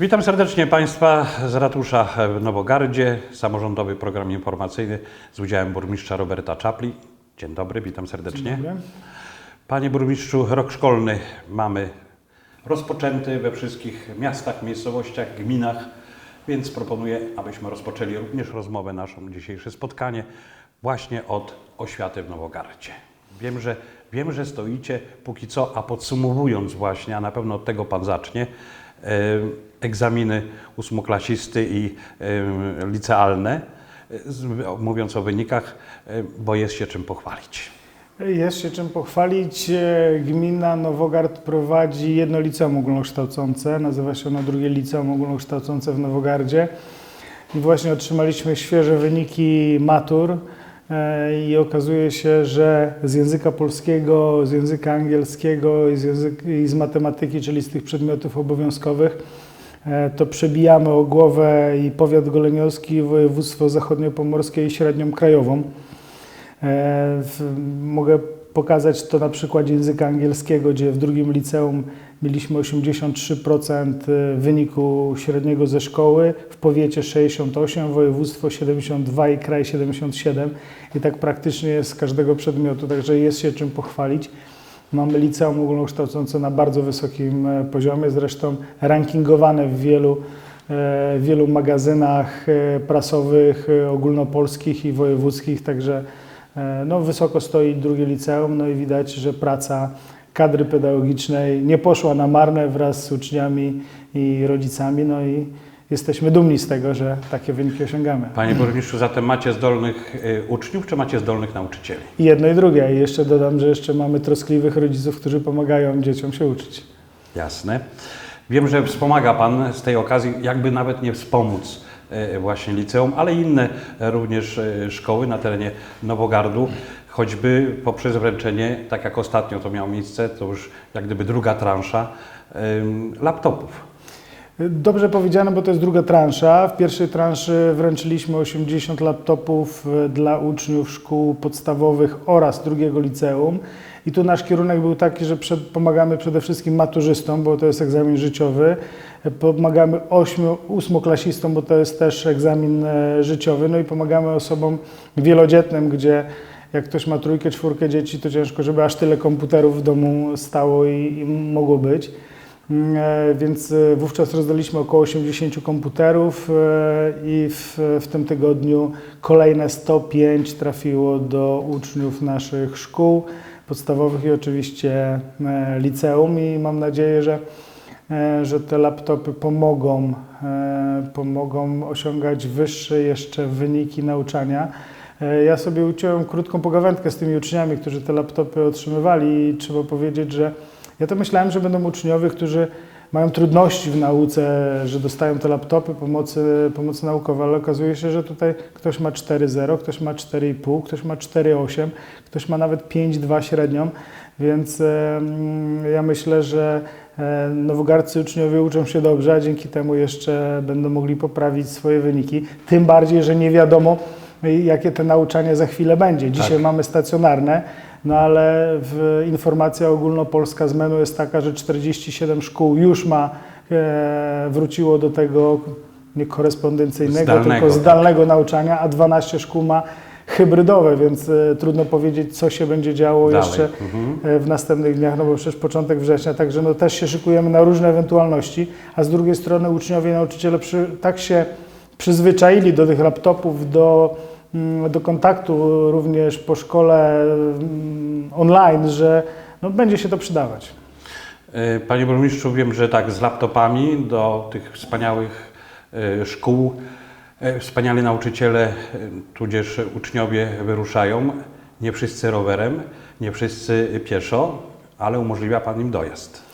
Witam serdecznie Państwa z ratusza w Nowogardzie. Samorządowy program informacyjny z udziałem burmistrza Roberta Czapli. Dzień dobry, witam serdecznie. Panie burmistrzu, rok szkolny mamy rozpoczęty we wszystkich miastach, miejscowościach, gminach, więc proponuję, abyśmy rozpoczęli również rozmowę naszą, dzisiejsze spotkanie właśnie od oświaty w Nowogardzie. Wiem, że, wiem, że stoicie póki co, a podsumowując właśnie, a na pewno od tego Pan zacznie, egzaminy ósmoklasisty i licealne, mówiąc o wynikach, bo jest się czym pochwalić. Jest się czym pochwalić. E, Gmina Nowogard prowadzi jedno liceum ogólnokształcące. Nazywa się ono drugie liceum ogólnokształcące w Nowogardzie. I właśnie otrzymaliśmy świeże wyniki matur. E, I okazuje się, że z języka polskiego, z języka angielskiego i z, i z matematyki, czyli z tych przedmiotów obowiązkowych, e, to przebijamy o głowę i powiat goleniowski, województwo zachodniopomorskie i średnią krajową. E, Mogę pokazać to na przykładzie języka angielskiego, gdzie w drugim liceum mieliśmy 83% wyniku średniego ze szkoły, w powiecie 68, województwo 72 i kraj 77. I tak praktycznie z każdego przedmiotu, także jest się czym pochwalić. Mamy liceum ogólnokształcące na bardzo wysokim e, poziomie, zresztą rankingowane w wielu, e, wielu magazynach e, prasowych, ogólnopolskich i wojewódzkich, także no, wysoko stoi drugie liceum, no i widać, że praca kadry pedagogicznej nie poszła na marne wraz z uczniami i rodzicami, no i jesteśmy dumni z tego, że takie wyniki osiągamy. Panie burmistrzu, zatem macie zdolnych y, uczniów, czy macie zdolnych nauczycieli? I jedno i drugie. I jeszcze dodam, że jeszcze mamy troskliwych rodziców, którzy pomagają dzieciom się uczyć. Jasne. Wiem, że wspomaga Pan z tej okazji, jakby nawet nie wspomóc e, właśnie liceum, ale inne e, również e, szkoły na terenie Nowogardu, choćby poprzez wręczenie, tak jak ostatnio to miało miejsce, to już jak gdyby druga transza laptopów. Dobrze powiedziano, bo to jest druga transza. W pierwszej transzy wręczyliśmy 80 laptopów e, dla uczniów szkół podstawowych oraz drugiego liceum. I tu nasz kierunek był taki, że pomagamy przede wszystkim maturzystom, bo to jest egzamin życiowy. Pomagamy ośmiu, ósmoklasistom, bo to jest też egzamin e, życiowy. No i pomagamy osobom wielodzietnym, gdzie jak ktoś ma trójkę, czwórkę dzieci, to ciężko, żeby aż tyle komputerów w domu stało i, i mogło być. Mm, e, Więc e, wówczas rozdaliśmy około 80 komputerów i w, w tym tygodniu kolejne 105 trafiło do uczniów naszych szkół podstawowych i oczywiście e, liceum i mam nadzieję, że, e, że te laptopy pomogą, e, pomogą osiągać wyższe jeszcze wyniki nauczania. Ja sobie uciąłem krótką pogawędkę z tymi uczniami, którzy te laptopy otrzymywali i trzeba powiedzieć, że ja to myślałem, że będą uczniowie, którzy mają trudności w nauce, że dostają te laptopy, pomocy, pomocy naukowe, ale okazuje się, że tutaj ktoś ma 4,0, ktoś ma 4,5, ktoś ma 4,8, ktoś ma nawet 5,2 średnią, więc ja myślę, że e, nowogardzcy uczniowie uczą się dobrze, a dzięki temu jeszcze będą mogli poprawić swoje wyniki. Tym bardziej, że nie wiadomo, jakie te nauczanie za chwilę będzie. Dzisiaj Tak. mamy stacjonarne, no ale w, informacja ogólnopolska z menu jest taka, że 47 szkół już ma, e, wróciło do tego nie korespondencyjnego, Zdalnego, tylko tak. zdalnego nauczania, a 12 szkół ma hybrydowe, więc e, trudno powiedzieć, co się będzie działo Dalej. jeszcze Mhm. e, w następnych dniach, no bo przecież początek września, także no też się szykujemy na różne ewentualności, a z drugiej strony uczniowie i nauczyciele przy, tak się przyzwyczaili do tych laptopów, do, do kontaktu również po szkole mm, online, że no, będzie się to przydawać. E, Panie burmistrzu, wiem, że tak z laptopami do tych wspaniałych e, szkół e, wspaniali nauczyciele, tudzież uczniowie wyruszają. Nie wszyscy rowerem, nie wszyscy pieszo, ale umożliwia Pan im dojazd.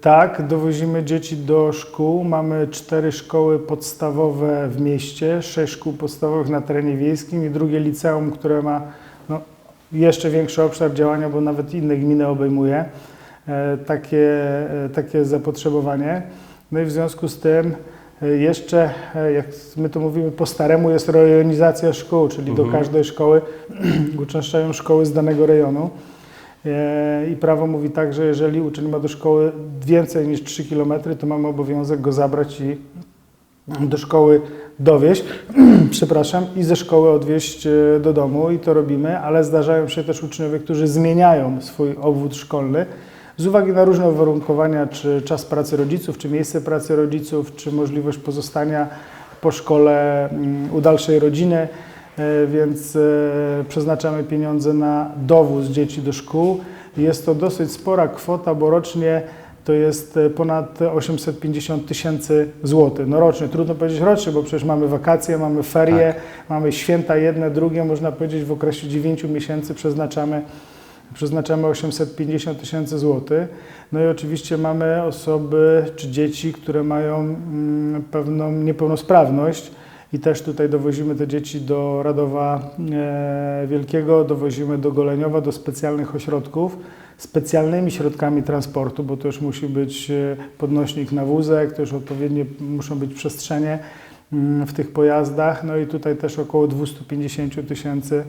Tak, dowozimy dzieci do szkół. Mamy cztery szkoły podstawowe w mieście, sześć szkół podstawowych na terenie wiejskim i drugie liceum, które ma no, jeszcze większy obszar działania, bo nawet inne gminy obejmuje e, takie, e, takie zapotrzebowanie. No i w związku z tym e, jeszcze, jak my to mówimy po staremu, jest rejonizacja szkół, czyli do Mhm. każdej szkoły uczęszczają szkoły z danego rejonu. E, I prawo mówi tak, że jeżeli uczeń ma do szkoły więcej niż 3 km, to mamy obowiązek go zabrać i do szkoły dowieść, przepraszam, i ze szkoły odwieźć e, do domu i to robimy, ale zdarzają się też uczniowie, którzy zmieniają swój obwód szkolny z uwagi na różne uwarunkowania, czy czas pracy rodziców, czy miejsce pracy rodziców, czy możliwość pozostania po szkole mm, u dalszej rodziny, więc e, przeznaczamy pieniądze na dowóz dzieci do szkół. Jest to dosyć spora kwota, bo rocznie to jest e, ponad 850 tysięcy złotych. No rocznie, trudno powiedzieć rocznie, bo przecież mamy wakacje, mamy ferie, mamy święta jedne, drugie, można powiedzieć w okresie 9 miesięcy przeznaczamy, przeznaczamy 850 tysięcy złotych. No i oczywiście mamy osoby czy dzieci, które mają mm, pewną niepełnosprawność i też tutaj dowozimy te dzieci do Radowa e, Wielkiego, dowozimy do Goleniowa, do specjalnych ośrodków specjalnymi środkami transportu, bo to już musi być e, podnośnik na wózek, to już odpowiednie muszą być przestrzenie mm, w tych pojazdach. No i tutaj też około 250 tysięcy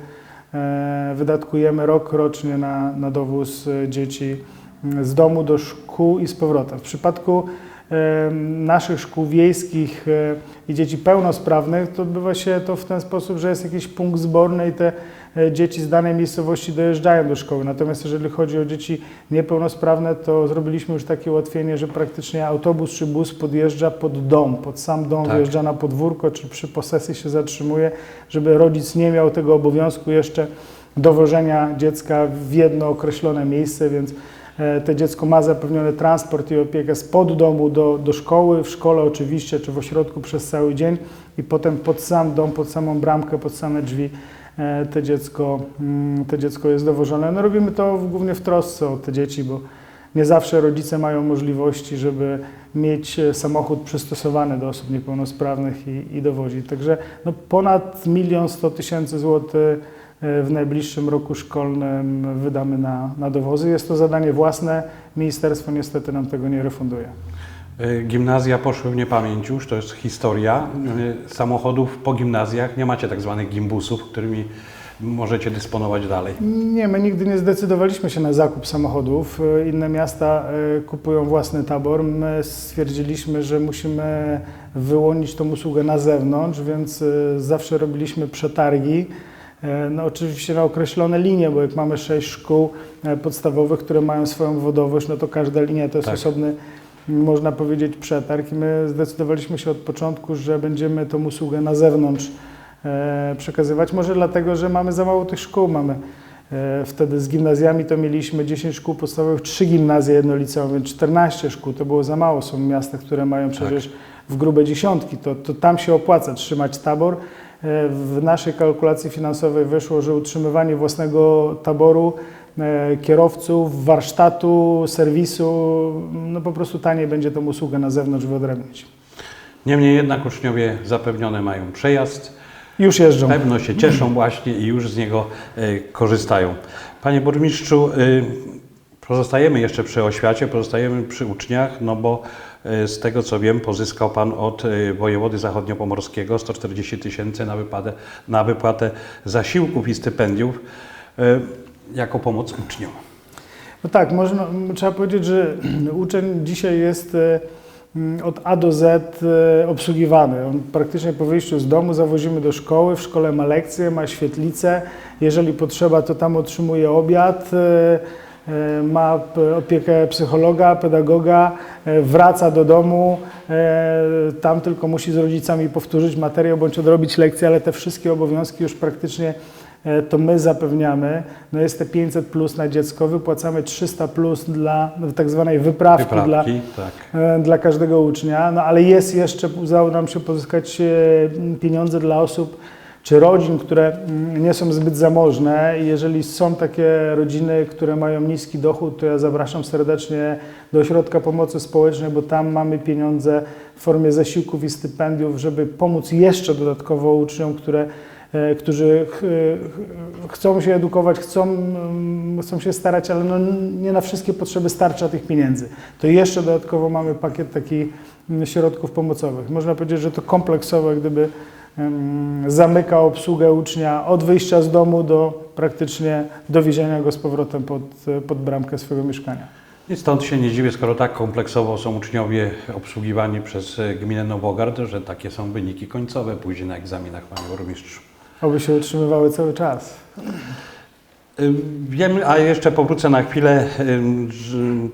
e, wydatkujemy rok rocznie na, na dowóz dzieci mm, z domu do szkół i z powrotem. W przypadku naszych szkół wiejskich i dzieci pełnosprawnych to odbywa się to w ten sposób, że jest jakiś punkt zborny i te e, dzieci z danej miejscowości dojeżdżają do szkoły. Natomiast jeżeli chodzi o dzieci niepełnosprawne, to zrobiliśmy już takie ułatwienie, że praktycznie autobus czy bus podjeżdża pod dom, pod sam dom, Tak. wyjeżdża na podwórko, czy przy posesji się zatrzymuje, żeby rodzic nie miał tego obowiązku jeszcze dowożenia dziecka w jedno określone miejsce, więc to dziecko ma zapewniony transport i opiekę spod domu do, do szkoły, w szkole oczywiście, czy w ośrodku przez cały dzień i potem pod sam dom, pod samą bramkę, pod same drzwi e, to dziecko, mm, to dziecko jest dowożone. No robimy to głównie w trosce o te dzieci, bo nie zawsze rodzice mają możliwości, żeby mieć e, samochód przystosowany do osób niepełnosprawnych i, i dowozić. Także no ponad milion sto tysięcy złotych e, w najbliższym roku szkolnym wydamy na, na dowozy. Jest to zadanie własne. Ministerstwo niestety nam tego nie refunduje. Y, Gimnazja poszły w niepamięć już, to jest historia y, samochodów po gimnazjach. Nie macie tak zwanych gimbusów, którymi możecie dysponować dalej. Nie, my nigdy nie zdecydowaliśmy się na zakup samochodów. E, Inne miasta e, kupują własny tabor. My stwierdziliśmy, że musimy wyłonić tą usługę na zewnątrz, więc e, zawsze robiliśmy przetargi. E, No oczywiście na określone linie, bo jak mamy sześć szkół e, podstawowych, które mają swoją wodowość, no to każda linia to jest Tak. osobny, można powiedzieć, przetarg. I my zdecydowaliśmy się od początku, że będziemy tą usługę na zewnątrz e, przekazywać. Może dlatego, że mamy za mało tych szkół. Mamy wtedy z gimnazjami to mieliśmy 10 szkół podstawowych, 3 gimnazje, jedno liceum, więc 14 szkół. To było za mało. Są miasta, które mają przecież w grube dziesiątki. To, to tam się opłaca trzymać tabor. E, W naszej kalkulacji finansowej wyszło, że utrzymywanie własnego taboru, e, kierowców, warsztatu, serwisu, no po prostu taniej będzie tą usługę na zewnątrz wyodrębnić. Niemniej jednak uczniowie zapewnione mają przejazd, Już jeżdżą. pewno się cieszą właśnie i już z niego y, korzystają. Panie burmistrzu, y, pozostajemy jeszcze przy oświacie, pozostajemy przy uczniach, no bo z tego co wiem, pozyskał Pan od y, wojewody zachodniopomorskiego 140 tysięcy na na wypłatę zasiłków i stypendiów y, jako pomoc uczniom. No tak, można, trzeba powiedzieć, że uczeń dzisiaj jest e, od A do Z e, obsługiwany. On praktycznie po wyjściu z domu zawozimy do szkoły, w szkole ma lekcje, ma świetlicę, jeżeli potrzeba, to tam otrzymuje obiad, e, e, ma p- opiekę psychologa, pedagoga, e, wraca do domu, e, tam tylko musi z rodzicami powtórzyć materiał bądź odrobić lekcję, ale te wszystkie obowiązki już praktycznie e, to my zapewniamy. No jest te 500 plus na dziecko, wypłacamy 300 plus dla tak zwanej wyprawki, dla, Wyprawki, tak. e, dla każdego ucznia, no ale jest jeszcze, udało nam się pozyskać e, pieniądze dla osób czy rodzin, które mm, nie są zbyt zamożne. Jeżeli są takie rodziny, które mają niski dochód, to ja zapraszam serdecznie do Ośrodka Pomocy Społecznej, bo tam mamy pieniądze w formie zasiłków i stypendiów, żeby pomóc jeszcze dodatkowo uczniom, które e, którzy ch, ch, chcą się edukować, chcą, mm, chcą się starać, ale no nie na wszystkie potrzeby starcza tych pieniędzy. To jeszcze dodatkowo mamy pakiet takich mm, środków pomocowych. Można powiedzieć, że to kompleksowe, gdyby zamyka obsługę ucznia od wyjścia z domu do praktycznie dowiezienia go z powrotem pod, pod bramkę swojego mieszkania. I stąd się nie dziwię, skoro tak kompleksowo są uczniowie obsługiwani przez e, gminę Nowogard, że takie są wyniki końcowe później na egzaminach, panie burmistrzu. Oby się utrzymywały cały czas. A jeszcze powrócę na chwilę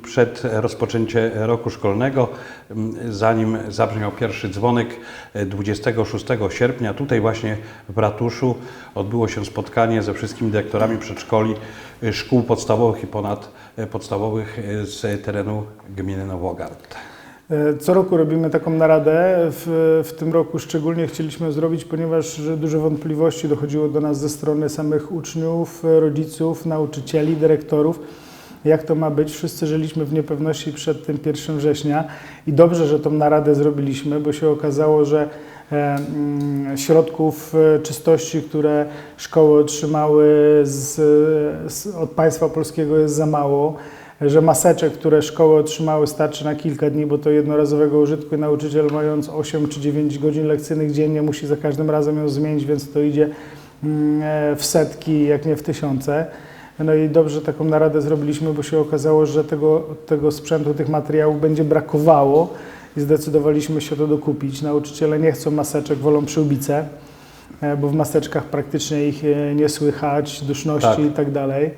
przed rozpoczęciem roku szkolnego, zanim zabrzmiał pierwszy dzwonek e, 26 sierpnia. Tutaj właśnie w ratuszu odbyło się spotkanie ze wszystkimi dyrektorami przedszkoli, y, szkół podstawowych i ponadpodstawowych y, z terenu gminy Nowogard. E, Co roku robimy taką naradę. W, w tym roku szczególnie chcieliśmy zrobić, ponieważ że duże wątpliwości dochodziło do nas ze strony samych uczniów, e, rodziców, nauczycieli, dyrektorów. Jak to ma być? Wszyscy żyliśmy w niepewności przed tym 1 września i dobrze, że tą naradę zrobiliśmy, bo się okazało, że e, mm, środków czystości, które szkoły otrzymały z, z, od państwa polskiego jest za mało że maseczek, które szkoły otrzymały starczy na kilka dni, bo to jednorazowego użytku i nauczyciel mając 8 czy 9 godzin lekcyjnych dziennie musi za każdym razem ją zmienić, więc to idzie mm, e, w setki, jak nie w tysiące. No i dobrze taką naradę zrobiliśmy, bo się okazało, że tego, tego sprzętu, tych materiałów będzie brakowało i zdecydowaliśmy się to dokupić. Nauczyciele nie chcą maseczek, wolą przyłbice, e, bo w maseczkach praktycznie ich e, nie słychać, duszności Tak. i tak dalej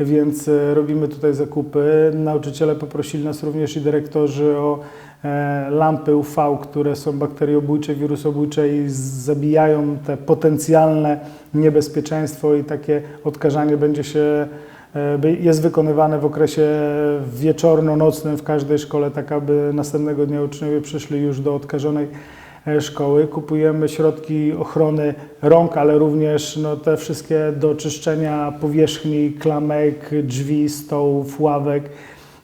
więc e, robimy tutaj zakupy. Nauczyciele poprosili nas również i dyrektorzy o e, lampy UV, które są bakteriobójcze, wirusobójcze i zabijają te potencjalne niebezpieczeństwo i takie odkażanie będzie się e, jest wykonywane w okresie wieczorno-nocnym w każdej szkole, tak aby następnego dnia uczniowie przyszli już do odkażonej szkoły. Kupujemy środki ochrony rąk, ale również no, te wszystkie do czyszczenia powierzchni, klamek, drzwi, stołów, ławek,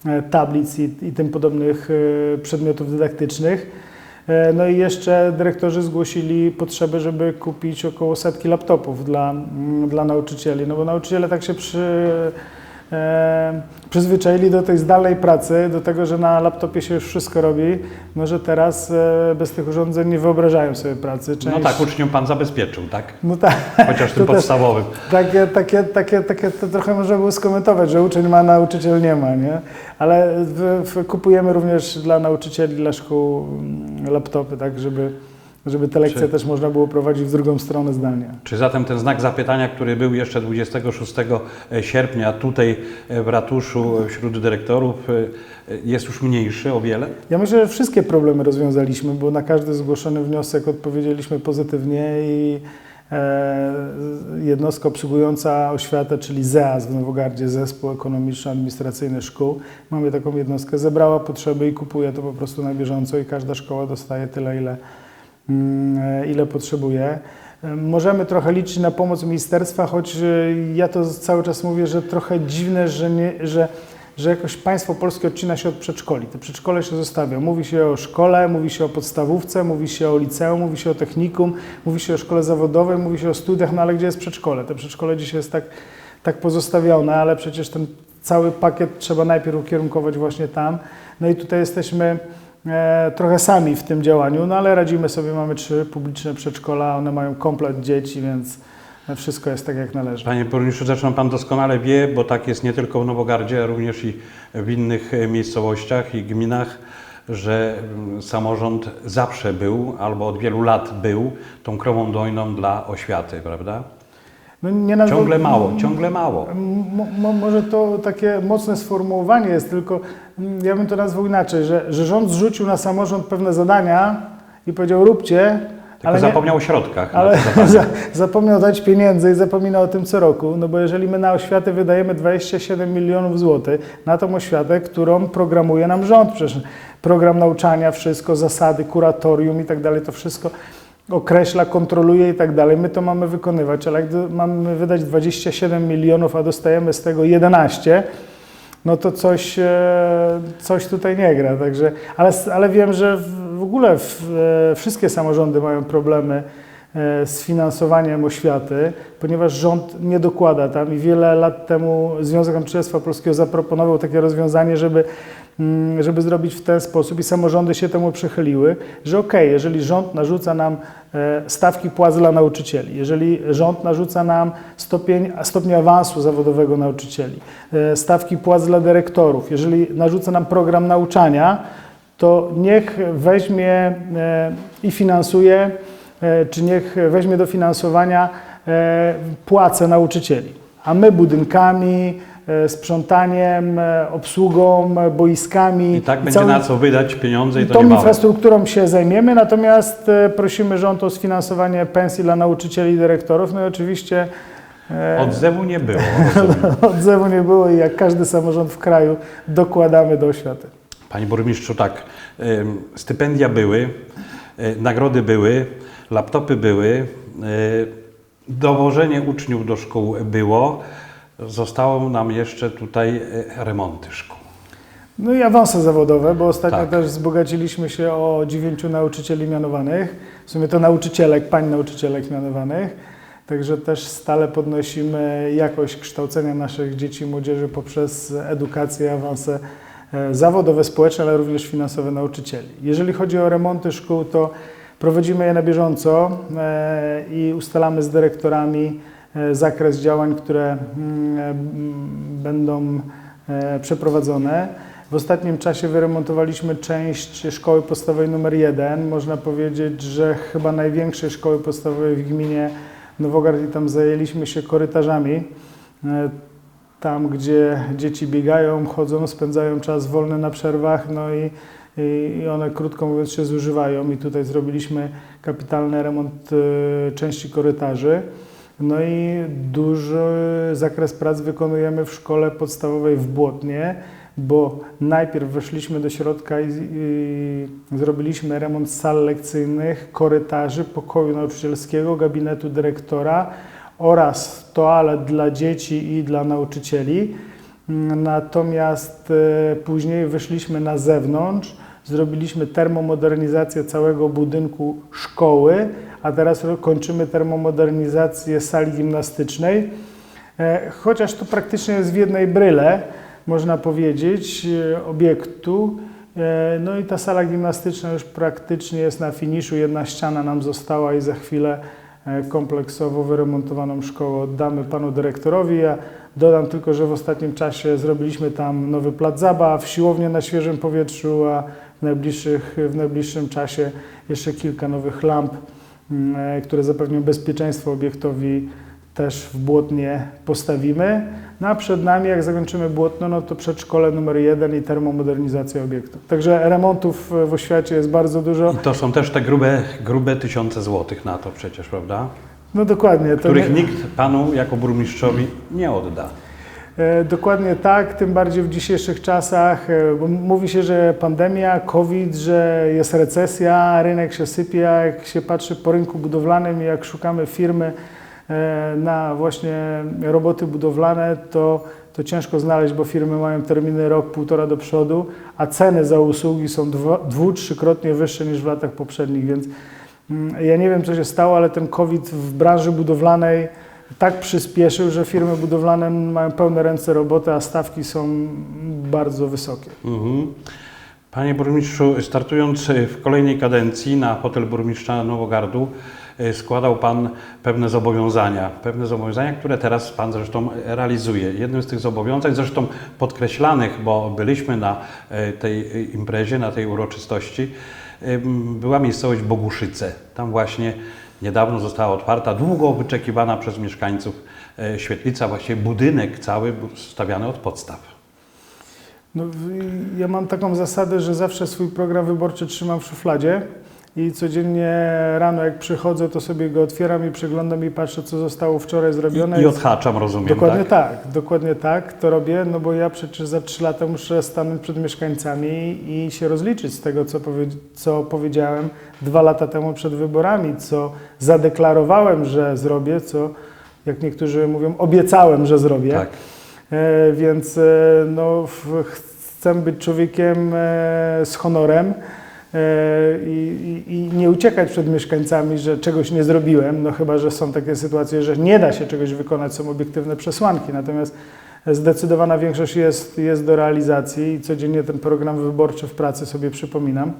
e, tablic i, i tym podobnych e, przedmiotów dydaktycznych. E, No i jeszcze dyrektorzy zgłosili potrzebę, żeby kupić około setki laptopów dla, mm, dla nauczycieli, no bo nauczyciele tak się przy, e, przyzwyczaili do tej zdalnej pracy, do tego, że na laptopie się już wszystko robi, no że teraz e, bez tych urządzeń nie wyobrażają sobie pracy. No tak, uczniom pan zabezpieczył, tak? No tak. Chociaż tym podstawowym. Takie, takie, takie, takie to trochę można było skomentować, że uczeń ma, nauczyciel nie ma, nie? Ale w, w, kupujemy również dla nauczycieli, dla szkół mm, laptopy, tak, żeby, żeby te lekcje Czy- też można było prowadzić w drugą stronę zdalnie. Czy zatem ten znak zapytania, który był jeszcze 26 sierpnia tutaj e, w ratuszu e, wśród dyrektorów, e, jest już mniejszy o wiele? Ja myślę, że wszystkie problemy rozwiązaliśmy, bo na każdy zgłoszony wniosek odpowiedzieliśmy pozytywnie i e, jednostka obsługująca oświatę, czyli ZEAS w Nowogardzie, Zespół Ekonomiczno-Administracyjny Szkół, mamy taką jednostkę, zebrała potrzeby i kupuje to po prostu na bieżąco i każda szkoła dostaje tyle, ile, e, ile potrzebuje. E, Możemy trochę liczyć na pomoc ministerstwa, choć e, ja to cały czas mówię, że trochę dziwne, że, nie, że, że jakoś państwo polskie odcina się od przedszkoli. Te przedszkole się zostawia. Mówi się o szkole, mówi się o podstawówce, mówi się o liceum, mówi się o technikum, mówi się o szkole zawodowej, mówi się o studiach, no ale gdzie jest przedszkole? Te przedszkole dzisiaj jest tak, tak pozostawione, ale przecież ten cały pakiet trzeba najpierw ukierunkować właśnie tam. No i tutaj jesteśmy e, trochę sami w tym działaniu, no ale radzimy sobie, mamy trzy publiczne przedszkola, one mają komplet dzieci, więc wszystko jest tak jak należy. Panie burmistrzu, zresztą pan doskonale wie, bo tak jest nie tylko w Nowogardzie, ale również i w innych e, miejscowościach i gminach, że mm, samorząd zawsze był, albo od wielu lat był, tą krową dojną dla oświaty, prawda? No, nie Ciągle mało, ciągle mało. Mo, mo, może to takie mocne sformułowanie jest, tylko ja bym to nazwał inaczej, że, że rząd zrzucił na samorząd pewne zadania i powiedział róbcie, Tylko ale, nie, zapomniał o środkach. ale za, zapomniał dać pieniędzy i zapomina o tym co roku, no bo jeżeli my na oświatę wydajemy 27 milionów złotych, na tą oświatę, którą programuje nam rząd, przecież program nauczania, wszystko, zasady, kuratorium i tak dalej, to wszystko określa, kontroluje i tak dalej. My to mamy wykonywać, ale jak mamy wydać 27 milionów, a dostajemy z tego 11, no to coś, e, coś tutaj nie gra. Także, ale, ale wiem, że w, ogóle w, e, wszystkie samorządy mają problemy e, z finansowaniem oświaty, ponieważ rząd nie dokłada tam i wiele lat temu Związek Nauczycielstwa Polskiego zaproponował takie rozwiązanie, żeby, żeby zrobić w ten sposób i samorządy się temu przychyliły, że okej, jeżeli rząd narzuca nam e, stawki płac dla nauczycieli. Jeżeli rząd narzuca nam stopień, stopień awansu zawodowego nauczycieli, e, stawki płac dla dyrektorów, jeżeli narzuca nam program nauczania, to niech weźmie e, i finansuje, czy niech weźmie do finansowania płace nauczycieli. A my budynkami, sprzątaniem, e, obsługą, e, boiskami. I tak będzie całym- na co wydać pieniądze i to Tą nie małe. infrastrukturą się zajmiemy, natomiast e, prosimy rząd o sfinansowanie pensji dla nauczycieli i dyrektorów. No i oczywiście e, Odzewu nie było. odzewu nie było i jak każdy samorząd w kraju dokładamy do oświaty. Panie burmistrzu, tak, stypendia były, nagrody były, laptopy były, dowożenie uczniów do szkół było. Zostało nam jeszcze tutaj y, remonty szkół. No i awanse zawodowe, bo ostatnio Tak. też wzbogaciliśmy się o dziewięciu nauczycieli mianowanych. W sumie to nauczycielek, pań nauczycielek mianowanych. Także też stale podnosimy jakość kształcenia naszych dzieci i młodzieży poprzez edukację, awanse e, zawodowe, społeczne, ale również finansowe nauczycieli. Jeżeli chodzi o remonty szkół, to prowadzimy je na bieżąco e, i ustalamy z dyrektorami e, zakres działań, które mm, e, będą e, przeprowadzone. W ostatnim czasie wyremontowaliśmy część szkoły podstawowej numer 1. Można powiedzieć, że chyba największej szkoły podstawowej w gminie Nowogard i tam zajęliśmy się korytarzami. E, Tam, gdzie dzieci biegają, chodzą, spędzają czas wolny na przerwach, no i, i one krótko mówiąc się zużywają i tutaj zrobiliśmy kapitalny remont e, części korytarzy. No i duży zakres prac wykonujemy w szkole podstawowej w Błotnie, bo najpierw weszliśmy do środka i, i zrobiliśmy remont sal lekcyjnych, korytarzy, pokoju nauczycielskiego, gabinetu dyrektora oraz toalet dla dzieci i dla nauczycieli. Natomiast e, później wyszliśmy na zewnątrz, zrobiliśmy termomodernizację całego budynku szkoły, a teraz kończymy termomodernizację sali gimnastycznej. E, Chociaż to praktycznie jest w jednej bryle, można powiedzieć, e, obiektu. E, No i ta sala gimnastyczna już praktycznie jest na finiszu. Jedna ściana nam została i za chwilę kompleksowo wyremontowaną szkołę oddamy panu dyrektorowi. Ja dodam tylko, że w ostatnim czasie zrobiliśmy tam nowy plac zabaw, siłownię na świeżym powietrzu, a w, najbliższych, w najbliższym czasie jeszcze kilka nowych lamp, które zapewnią bezpieczeństwo obiektowi też w Błotnie postawimy. No a przed nami, jak zakończymy Błotno, no to przedszkole numer jeden i termomodernizacja obiektu. Także remontów w oświacie jest bardzo dużo. I to są też te grube, grube tysiące złotych na to przecież, prawda? No dokładnie. Których nie- nikt panu jako burmistrzowi nie odda. E, Dokładnie tak, tym bardziej w dzisiejszych czasach, e, bo mówi się, że pandemia, COVID, że jest recesja, rynek się sypie, a jak się patrzy po rynku budowlanym i jak szukamy firmy e, na właśnie roboty budowlane, to, to ciężko znaleźć, bo firmy mają terminy rok, półtora do przodu, a ceny za usługi są dwu, dwu trzykrotnie wyższe niż w latach poprzednich, więc mm, ja nie wiem, co się stało, ale ten COVID w branży budowlanej tak przyspieszył, że firmy budowlane mają pełne ręce roboty, a stawki są bardzo wysokie. Mhm. Panie burmistrzu, startując w kolejnej kadencji na hotel burmistrza Nowogardu, e, składał Pan pewne zobowiązania, pewne zobowiązania, które teraz Pan zresztą realizuje. Jednym z tych zobowiązań, zresztą podkreślanych, bo byliśmy na e, tej imprezie, na tej uroczystości, była miejscowość Boguszyce. Tam właśnie niedawno została otwarta, długo wyczekiwana przez mieszkańców e, świetlica, właściwie budynek cały stawiany od podstaw. No, ja mam taką zasadę, że zawsze swój program wyborczy trzymam w szufladzie i codziennie rano jak przychodzę, to sobie go otwieram i przeglądam i patrzę, co zostało wczoraj zrobione. I odhaczam, rozumiem, Dokładnie tak? tak? dokładnie tak, to robię, no bo ja przecież za trzy lata muszę stanąć przed mieszkańcami i się rozliczyć z tego, co, powie, co powiedziałem dwa lata temu przed wyborami, co zadeklarowałem, że zrobię, co, jak niektórzy mówią, obiecałem, że zrobię. Tak. E, więc e, no, w, chcę być człowiekiem e, z honorem i, i, i nie uciekać przed mieszkańcami, że czegoś nie zrobiłem, no chyba, że są takie sytuacje, że nie da się czegoś wykonać, są obiektywne przesłanki. Natomiast zdecydowana większość jest, jest do realizacji i codziennie ten program wyborczy w pracy sobie przypominam.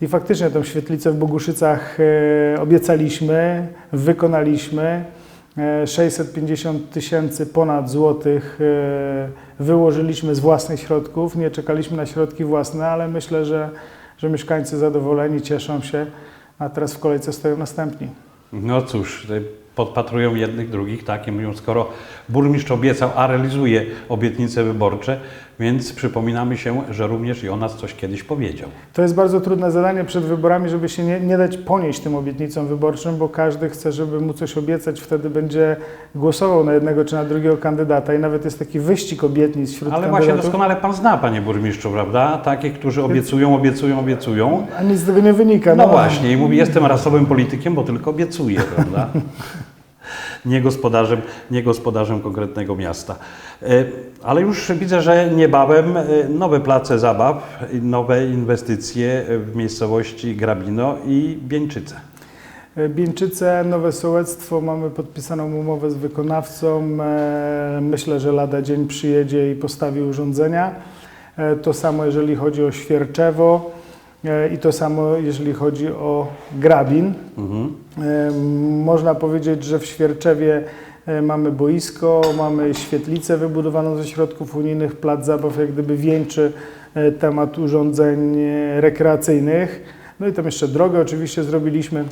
I faktycznie tą świetlicę w Boguszycach e, obiecaliśmy, wykonaliśmy. E, 650 tysięcy ponad złotych e, wyłożyliśmy z własnych środków. Nie czekaliśmy na środki własne, ale myślę, że, że mieszkańcy zadowoleni, cieszą się, a teraz w kolejce stoją następni. No cóż, podpatrują jednych, drugich, tak, i mówią, skoro burmistrz obiecał, a realizuje obietnice wyborcze, więc przypominamy się, że również i o nas coś kiedyś powiedział. To jest bardzo trudne zadanie przed wyborami, żeby się nie, nie dać ponieść tym obietnicom wyborczym, bo każdy chce, żeby mu coś obiecać, wtedy będzie głosował na jednego czy na drugiego kandydata i nawet jest taki wyścig obietnic wśród Ale właśnie kandydatów. doskonale Pan zna, Panie Burmistrzu, prawda? Takich, którzy obiecują, obiecują, obiecują. A nic z tego nie wynika. No właśnie, i mówi, jestem rasowym politykiem, bo tylko obiecuję, prawda? Nie gospodarzem, nie gospodarzem konkretnego miasta. E, Ale już widzę, że niebawem e, nowe place zabaw, nowe inwestycje w miejscowości Grabino i Bieńczyce. Bieńczyce, Nowe Sołectwo, mamy podpisaną umowę z wykonawcą. E, Myślę, że lada dzień przyjedzie i postawi urządzenia. E, To samo jeżeli chodzi o Świerczewo e, i to samo jeżeli chodzi o Grabin. Mhm. E, Można powiedzieć, że w Świerczewie e, mamy boisko, mamy świetlicę wybudowaną ze środków unijnych, plac zabaw jak gdyby wieńczy e, temat urządzeń e, rekreacyjnych. No i tam jeszcze drogę oczywiście zrobiliśmy.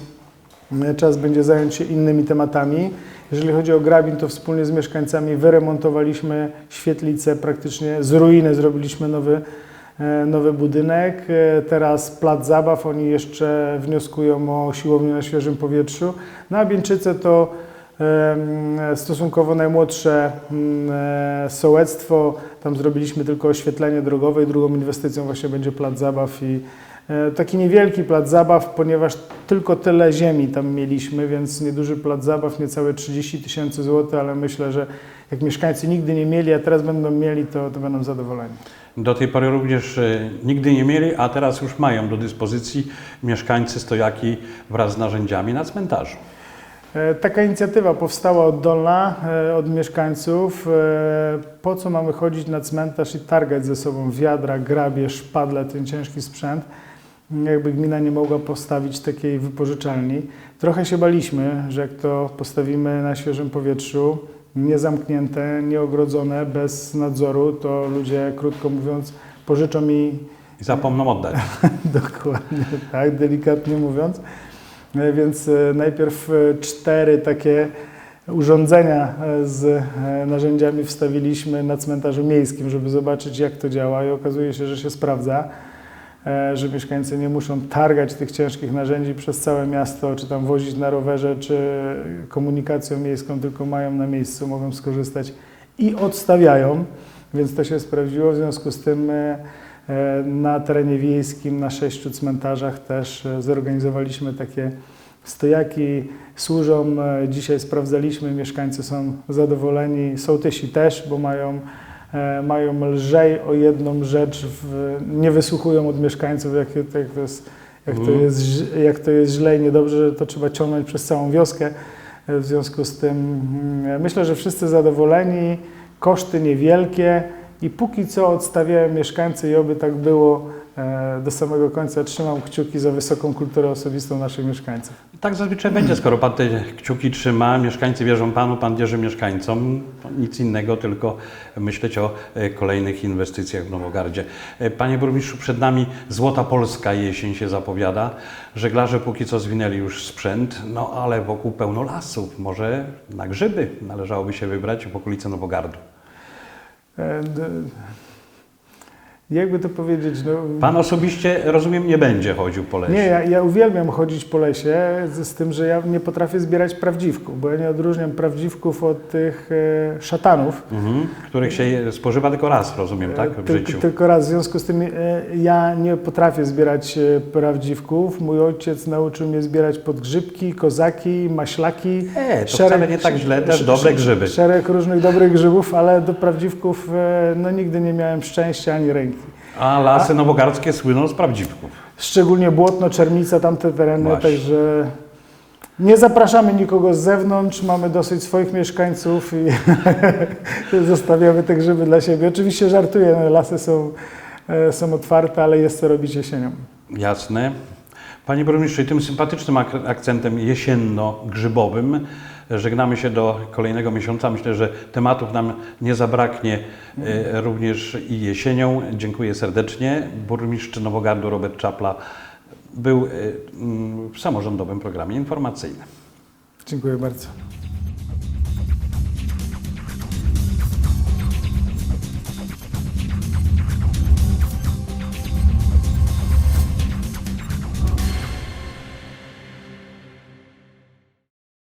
E, Czas będzie zająć się innymi tematami. Jeżeli chodzi o Grabin, to wspólnie z mieszkańcami wyremontowaliśmy świetlicę, praktycznie z ruiny zrobiliśmy nowy, e, nowy budynek. E, Teraz plac zabaw, oni jeszcze wnioskują o siłownię na świeżym powietrzu. No a Bieńczyce to stosunkowo najmłodsze mm, e, sołectwo. Tam zrobiliśmy tylko oświetlenie drogowe i drugą inwestycją właśnie będzie plac zabaw i e, taki niewielki plac zabaw, ponieważ tylko tyle ziemi tam mieliśmy, więc nieduży plac zabaw, niecałe 30 tysięcy złotych, ale myślę, że jak mieszkańcy nigdy nie mieli, a teraz będą mieli, to, to będą zadowoleni. Do tej pory również e, nigdy nie mieli, a teraz już mają do dyspozycji mieszkańcy stojaki wraz z narzędziami na cmentarzu. E, Taka inicjatywa powstała oddolna e, od mieszkańców. Po co mamy chodzić na cmentarz i targać ze sobą wiadra, grabie, szpadle, ten ciężki sprzęt? Jakby gmina nie mogła postawić takiej wypożyczalni. Trochę się baliśmy, że jak to postawimy na świeżym powietrzu, niezamknięte, nieogrodzone, bez nadzoru, to ludzie, krótko mówiąc, pożyczą mi I zapomną oddać. Dokładnie, tak, delikatnie mówiąc. E, Więc e, najpierw e, cztery takie urządzenia z narzędziami wstawiliśmy na cmentarzu miejskim, żeby zobaczyć jak to działa i okazuje się, że się sprawdza, że mieszkańcy nie muszą targać tych ciężkich narzędzi przez całe miasto, czy tam wozić na rowerze, czy komunikacją miejską, tylko mają na miejscu, mogą skorzystać i odstawiają, więc to się sprawdziło, w związku z tym e, E, Na terenie wiejskim, na sześciu cmentarzach też e, zorganizowaliśmy takie stojaki. Służą, e, dzisiaj sprawdzaliśmy, mieszkańcy są zadowoleni, sołtysi też, bo mają, e, mają lżej o jedną rzecz, w, nie wysłuchują od mieszkańców, jak, jak, to, jest, jak, to, Mhm. jest, jak to jest źle i niedobrze, że to trzeba ciągnąć przez całą wioskę. E, W związku z tym mm, myślę, że wszyscy zadowoleni, koszty niewielkie. I póki co odstawiają mieszkańcy i oby tak było e, do samego końca. Trzymam kciuki za wysoką kulturę osobistą naszych mieszkańców. Tak zazwyczaj będzie, skoro Pan te kciuki trzyma, mieszkańcy wierzą Panu, Pan wierzy mieszkańcom. Nic innego, tylko myśleć o e, kolejnych inwestycjach w Nowogardzie. E, Panie Burmistrzu, przed nami Złota Polska jesień się zapowiada. Żeglarze póki co zwinęli już sprzęt, no ale wokół pełno lasów. Może na grzyby należałoby się wybrać w okolice Nowogardu. E, d- jakby to powiedzieć? No, Pan osobiście, rozumiem, nie będzie chodził po lesie. nie, ja, ja uwielbiam chodzić po lesie, z, z tym, że ja nie potrafię zbierać prawdziwków, bo ja nie odróżniam prawdziwków od tych e, szatanów. Mhm, których się spożywa tylko raz, rozumiem, tak? W Tyl- życiu. Tylko raz. W związku z tym e, ja nie potrafię zbierać e, prawdziwków. Mój ojciec nauczył mnie zbierać podgrzybki, kozaki, maślaki. E, to wcale nie tak źle, też dobre grzyby. Szereg różnych dobrych grzybów, ale do prawdziwków e, no, nigdy nie miałem szczęścia ani ręki. A lasy nowogardzkie słyną z prawdziwków. Szczególnie Błotno, Czernica, tamte tereny, Właśnie. także nie zapraszamy nikogo z zewnątrz, mamy dosyć swoich mieszkańców i zostawiamy te grzyby dla siebie. Oczywiście żartuję, no, lasy są, e, są otwarte, ale jest co robić jesienią. Jasne. Panie burmistrzu, i tym sympatycznym ak- akcentem jesienno-grzybowym żegnamy się do kolejnego miesiąca. Myślę, że tematów nam nie zabraknie e, również i jesienią. Dziękuję serdecznie. Burmistrz Nowogardu Robert Czapla był e, w samorządowym programie informacyjnym. Dziękuję bardzo.